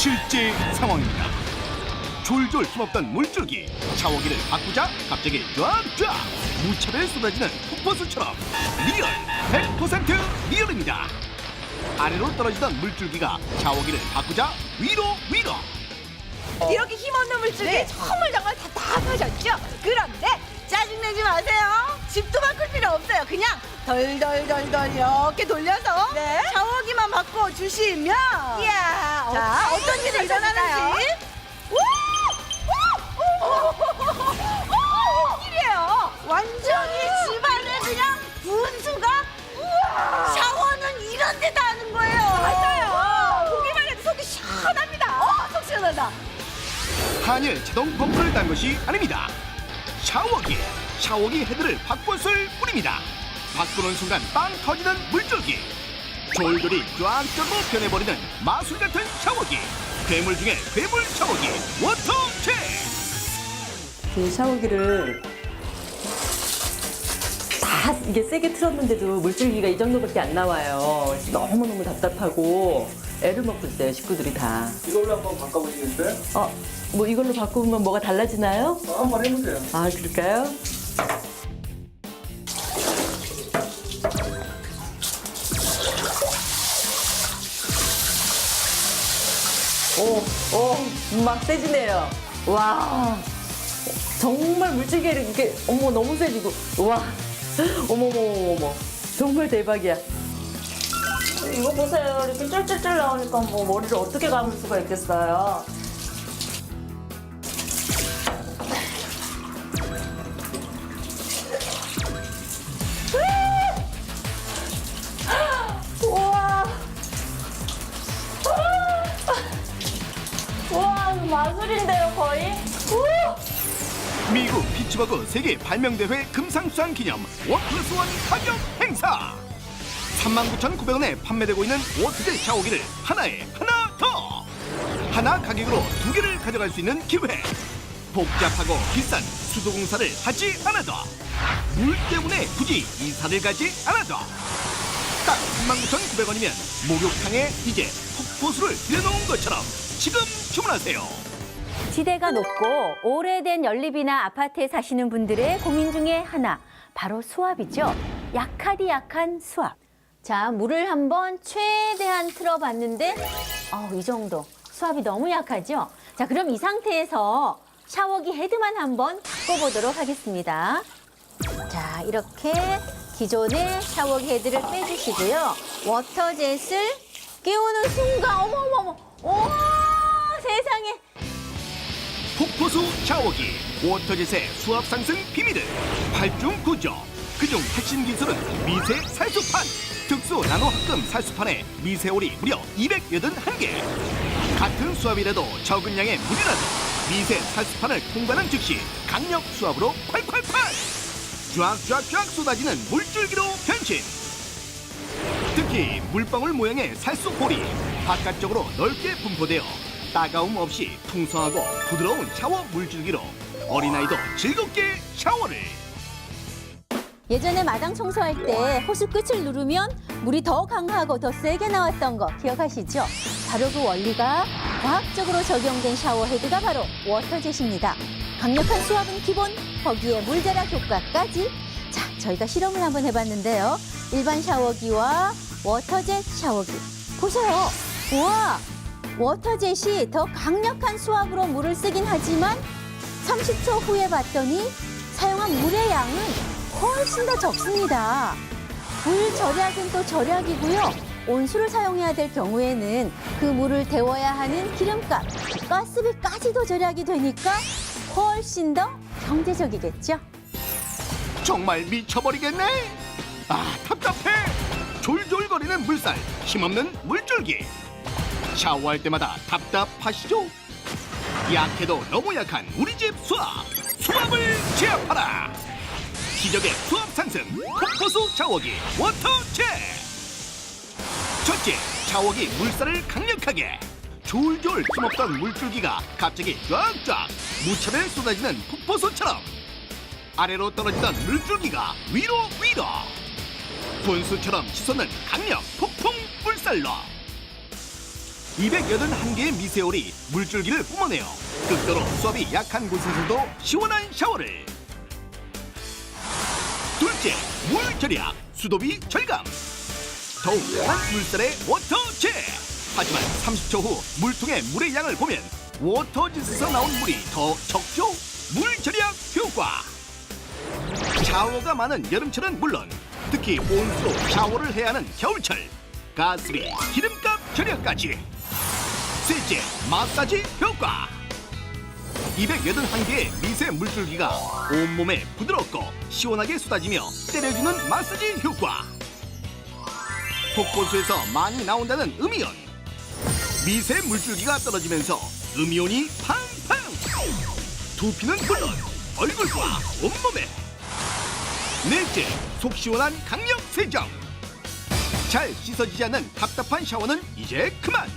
실제 상황입니다. 졸졸 힘없던 물줄기 샤워기를 바꾸자 갑자기 쫙쫙 무차별 쏟아지는 폭포수처럼 리얼 100% 리얼입니다. 아래로 떨어지던 물줄기가 샤워기를 바꾸자 위로 위로 이렇게 힘없는 물줄기 네. 정말 정말 답답하셨죠? 그런데 짜증내지 마세요. 집도 바꿀 필요 없어요. 그냥 덜덜덜덜 이렇게 돌려서 네. 샤워기만 바꿔 주시면 이야, 자 어떤 일이 일어나는지 오! 오! 오! 오! 일이에요. 완전히 집안에 그냥 분수가 샤워는 이런 데다 하는 거예요. 맞아요. 보기만 해도 속이 시원합니다. 어, 속 시원하다. 한일 자동 펌프를 단 것이 아닙니다. 샤워기, 샤워기 헤드를 바꿨을 뿐입니다. 바꾸는 순간 빵 터지는 물줄기. 졸졸이 쫙쫙으로 변해버리는 마술 같은 샤워기. 괴물 중에 괴물 샤워기 워터체. 그 샤워기를 다 이게 세게 틀었는데도 물줄기가 이 정도밖에 안 나와요. 너무너무 답답하고 애를 먹고 있어요, 식구들이 다. 이걸로 한번 바꿔보시겠어요? 어, 뭐 이걸로 바꾸면 뭐가 달라지나요? 어, 한번 해보세요. 아, 그럴까요? 오, 오, 막 세지네요. 와, 정말 물질기가 이렇게, 어머, 너무 세지고, 와, 어머머머머, 정말 대박이야. 이거 보세요. 이렇게 쫄쫄쫄 나오니까 뭐 머리를 어떻게 감을 수가 있겠어요. 마술인데요, 거의? 미국 피츠버그 세계 발명대회 금상수상 기념 워플러스원 가격 행사! 39,900원에 판매되고 있는 워터제 샤워기를 하나에 하나 더! 하나 가격으로 두 개를 가져갈 수 있는 기회! 복잡하고 비싼 수도공사를 하지 않아도 물 때문에 굳이 이사를 가지 않아도! 딱 39,900원이면 목욕탕에 이제 폭포수를 들여놓은 것처럼 지금 주문하세요 지대가 높고 오래된 연립이나 아파트에 사시는 분들의 고민 중에 하나 바로 수압이죠. 약하디 약한 수압. 자, 물을 한번 최대한 틀어봤는데 어, 이 정도 수압이 너무 약하죠. 자, 그럼 이 상태에서 샤워기 헤드만 한번 바꿔보도록 하겠습니다. 자, 이렇게 기존의 샤워기 헤드를 빼주시고요. 워터젯을 끼우는 순간 어머머머, 와 세상에 폭포수 샤워기 워터젯의 수압 상승 비밀은 팔중 구조 그중 핵심 기술은 미세 살수판 특수 나노 합금 살수판에 미세올이 무려 281개. 같은 수압이라도 적은 양의 물이라도 미세 살수판을 통과하는 즉시 강력 수압으로 콸콸콸! 쫙쫙쫙 쏟아지는 물줄기로 변신! 특히 물방울 모양의 살수볼이 바깥쪽으로 넓게 분포되어 따가움 없이 풍성하고 부드러운 샤워 물줄기로 어린아이도 즐겁게 샤워를 예전에 마당 청소할 때 호수 끝을 누르면 물이 더 강하고 더 세게 나왔던 거 기억하시죠? 바로 그 원리가 과학적으로 적용된 샤워 헤드가 바로 워터젯입니다. 강력한 수압은 기본, 거기에 물자락 효과까지. 자, 저희가 실험을 한번 해봤는데요. 일반 샤워기와 워터젯 샤워기. 보세요. 우와! 워터젯이 더 강력한 수압으로 물을 쓰긴 하지만 30초 후에 봤더니 사용한 물의 양은 훨씬 더 적습니다. 물 절약은 또 절약이고요. 온수를 사용해야 될 경우에는 그 물을 데워야 하는 기름값, 가스비까지도 절약이 되니까 훨씬 더 경제적이겠죠. 정말 미쳐버리겠네 아 답답해 졸졸거리는 물살 힘없는 물줄기 샤워할 때마다 답답하시죠? 약해도 너무 약한 우리 집 수압! 수압을 제압하라! 기적의 수압 상승! 폭포수 샤워기 워터체 첫째 샤워기 물살을 강력하게! 졸졸 힘없던 물줄기가 갑자기 쫙쫙 무차별 쏟아지는 폭포수처럼! 아래로 떨어지던 물줄기가 위로 위로! 분수처럼 치솟는 강력 폭풍 물살로 281개의 미세올이 물줄기를 뿜어내어 극도로 수압이 약한 곳에서도 시원한 샤워를. 둘째, 물 절약, 수도비 절감. 더욱 편한 물살의 워터제 하지만 30초 후 물통의 물의 양을 보면 워터젯에서 나온 물이 더 적죠? 물 절약 효과. 샤워가 많은 여름철은 물론 특히 온수로 샤워를 해야 하는 겨울철 가스비, 기름값 절약까지 셋째, 마사지 효과. 281개의 미세 물줄기가 온몸에 부드럽고 시원하게 쏟아지며 때려주는 마사지 효과. 폭포수에서 많이 나온다는 음이온. 미세 물줄기가 떨어지면서 음이온이 팡팡! 두피는 물론 얼굴과 온몸에. 넷째 속 시원한 강력 세정. 잘 씻어지지 않는 답답한 샤워는 이제 그만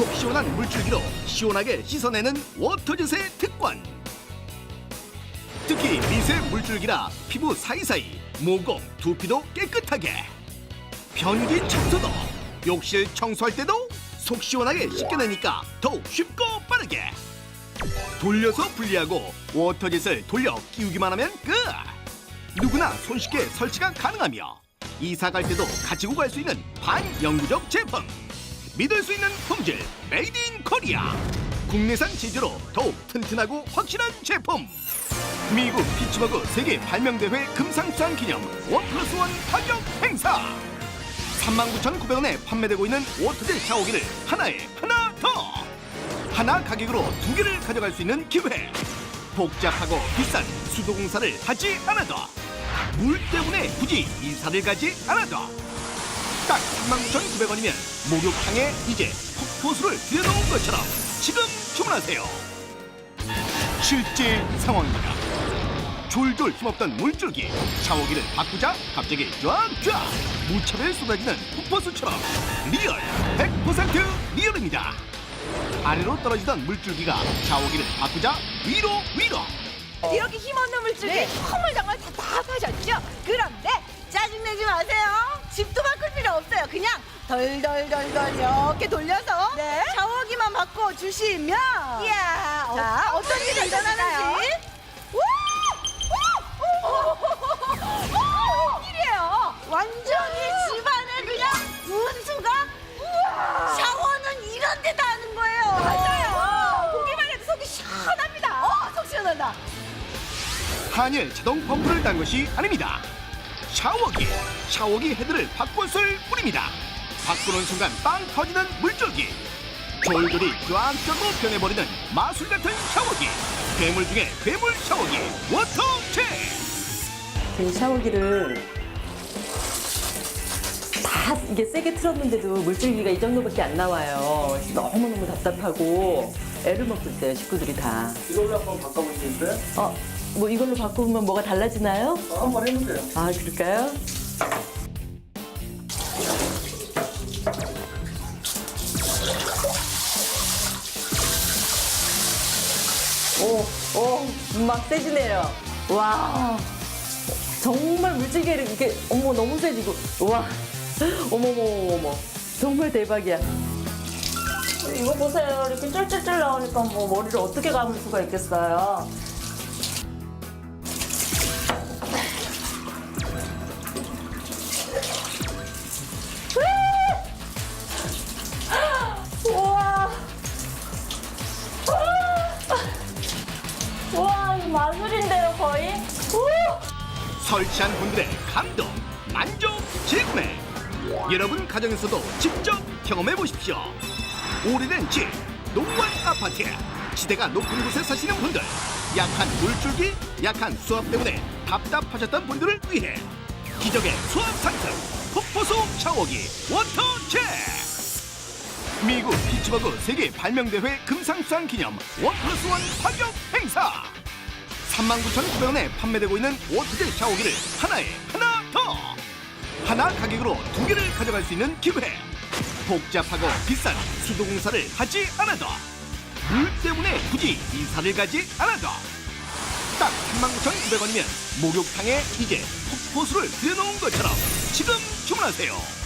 속 시원한 물줄기로 시원하게 씻어내는 워터젯의 특권. 특히 미세 물줄기라 피부 사이사이 모공 두피도 깨끗하게. 변기 청소도 욕실 청소할 때도 속 시원하게 씻겨내니까 더욱 쉽고 빠르게. 돌려서 분리하고 워터젯을 돌려 끼우기만 하면 끝. 누구나 손쉽게 설치가 가능하며 이사 갈 때도 가지고 갈 수 있는 반영구적 제품 믿을 수 있는 품질 메이드 인 코리아. 국내산 제조로 더욱 튼튼하고 확실한 제품. 미국 피츠버그 세계 발명대회 금상수상 기념 원 플러스 원 가격 행사. 39,900원에 판매되고 있는 워터젯 샤워기를 하나에 하나 더! 하나 가격으로 두 개를 가져갈 수 있는 기회. 복잡하고 비싼 수도공사를 하지 않아도 물 때문에 굳이 이사를 가지 않아도 딱 39,900원이면 목욕탕에 이제 폭포수를 들여놓은 것처럼 지금 주문하세요. 실제 상황입니다. 졸졸 힘없던 물줄기 샤워기를 바꾸자 갑자기 쫙쫙 무차별 쏟아지는 폭포수처럼 리얼 100% 리얼입니다. 아래로 떨어지던 물줄기가 샤워기를 바꾸자 위로 위로. 이렇게 힘없는 물줄기? 정말 정말 답답하셨죠? 그런데 짜증내지 마세요. 집도 바꿀 필요 없어요. 그냥 덜덜덜덜 이렇게 돌려서 샤워기만 바꿔 주시면 이야, 자 어떤 일이 일어나는지 웬일이에요? 완전히 집안에 그냥 분수가 샤워는 이런 데다 하는 거예요. 맞아요. 보기만 해도 속이 시원합니다. 어, 속 시원하다. 한일 자동 펌프를 단 것이 아닙니다. 샤워기, 샤워기 헤드를 바꿨을 뿐입니다. 바꾸는 순간 빵 터지는 물줄기. 졸졸이 쫙쫙으로 변해버리는 마술 같은 샤워기. 괴물 중에 괴물 샤워기 워터체. 그 샤워기를 다 이게 세게 틀었는데도 물줄기가 이 정도밖에 안 나와요. 너무너무 답답하고 애를 먹을 때 식구들이 다. 이걸로 한번 바꿔보시겠어요? 어, 뭐 이걸로 바꾸면 뭐가 달라지나요? 어, 한번 해보세요. 아, 그럴까요? 오, 오, 막 세지네요. 와, 정말 물질계를 이렇게, 어머, 너무 세지고, 와, 어머머머머, 정말 대박이야. 이거 보세요. 이렇게 쫄쫄쫄 나오니까 뭐 머리를 어떻게 감을 수가 있겠어요. 마술인데요, 거의? 우! 설치한 분들의 감동, 만족, 재구매. 여러분 가정에서도 직접 경험해 보십시오. 오래된 집, 노후한 아파트, 지대가 높은 곳에 사시는 분들, 약한 물줄기, 약한 수압 때문에 답답하셨던 분들을 위해 기적의 수압 상승 폭포수 샤워기 워터체. 미국 피츠버그 세계 발명대회 금상수상 기념 원 플러스 원 가격 행사. 39,900원에 판매되고 있는 워터젯 샤워기를 하나에 하나 더! 하나 가격으로 두 개를 가져갈 수 있는 기회! 복잡하고 비싼 수도공사를 하지 않아도 물 때문에 굳이 이사를 가지 않아도 딱 39,900원이면 목욕탕에 이제 폭포수를 들여놓은 것처럼 지금 주문하세요!